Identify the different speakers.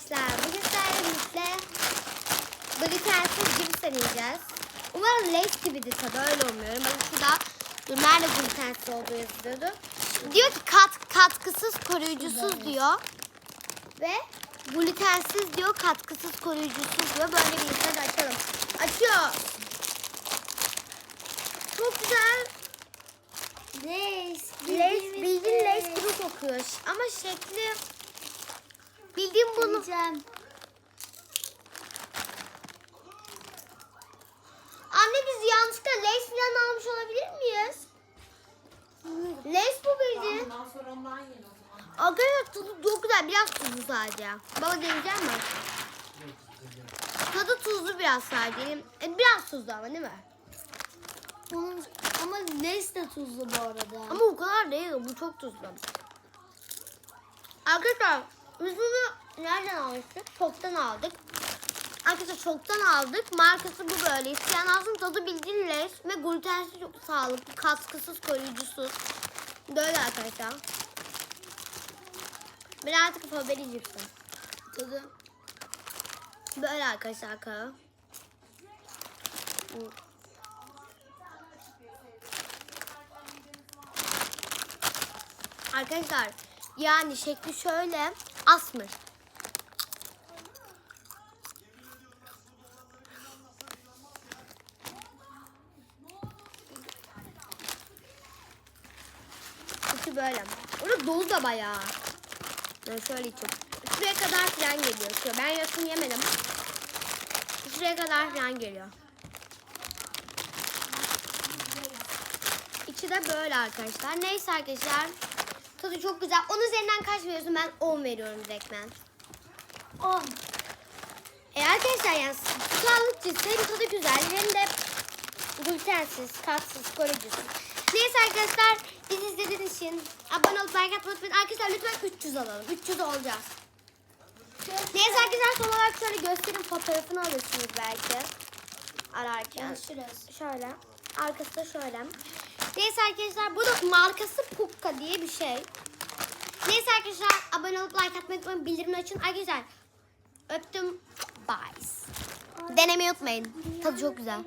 Speaker 1: arkadaşlar. Bugün sizlerle birlikte glutensiz cips deneyeceğiz. Umarım Lays gibidir tadı öyle umuyorum. Bakın şurada dur nerede glutensiz olduğu yazıyordu. Diyor ki kat, katkısız koruyucusuz diyor. Ve glutensiz diyor katkısız koruyucusuz diyor. Böyle bir liste açalım. Açıyor. Çok güzel.
Speaker 2: Lays.
Speaker 1: Lays, bildiğin Lays gibi kokuyor. Ama şekli
Speaker 2: Deneyeceğim.
Speaker 1: Anne biz yanlışlıkla falan almış olabilir miyiz? Lays bu bildiğin.
Speaker 3: Ondan sonra ondan yiyin o zaman.
Speaker 1: Arkadaşlar tadı çok güzel. Biraz tuzlu sadece. Baba deneyecek mi? Tadı tuzlu biraz sadece. E, Biraz tuzlu ama değil mi?
Speaker 2: Onun- Ama Lays de tuzlu bu arada.
Speaker 1: Ama o kadar değil. Bu çok tuzlu. Arkadaşlar biz bunu nereden almıştık? Şoktan aldık. Arkadaşlar şoktan aldık. Markası bu böyle. İsteyen alsın tadı bildiğin leş ve glutensiz çok sağlıklı. Katkısız, koruyucusuz. Böyle arkadaşlar. Birazcık favori cipsim.
Speaker 2: tadı.
Speaker 1: Böyle arkadaşlar kağı. Arkadaşlar yani şekli şöyle asmır. İçi böyle. Orada dolu da bayağı. Ben şöyle içeyim. Şuraya kadar falan geliyor. Şuraya. Ben yakın yemedim. Şuraya kadar falan geliyor. İçi de böyle arkadaşlar. Neyse arkadaşlar. Tadı çok güzel. 10 üzerinden kaç veriyorsun? Ben 10 veriyorum direktmen.
Speaker 2: 10.
Speaker 1: E arkadaşlar yani sağlık cips hem tadı güzel hem de glutensiz, tatsız, koruyucusuz. Neyse arkadaşlar için abone olup like atmayı unutmayın. Arkadaşlar lütfen 300 alalım. 300 olacağız. Neyse arkadaşlar son olarak şöyle göstereyim fotoğrafını alırsınız belki. Ararken.
Speaker 2: Görüşürüz.
Speaker 1: Şöyle. Arkası da şöyle. Neyse arkadaşlar bu da markası Pukka diye bir şey. Neyse arkadaşlar abone olup like atmayı unutmayın. Bildirimini açın. Arkadaşlar öptüm. Bye. Denemeyi unutmayın. Tadı çok güzel.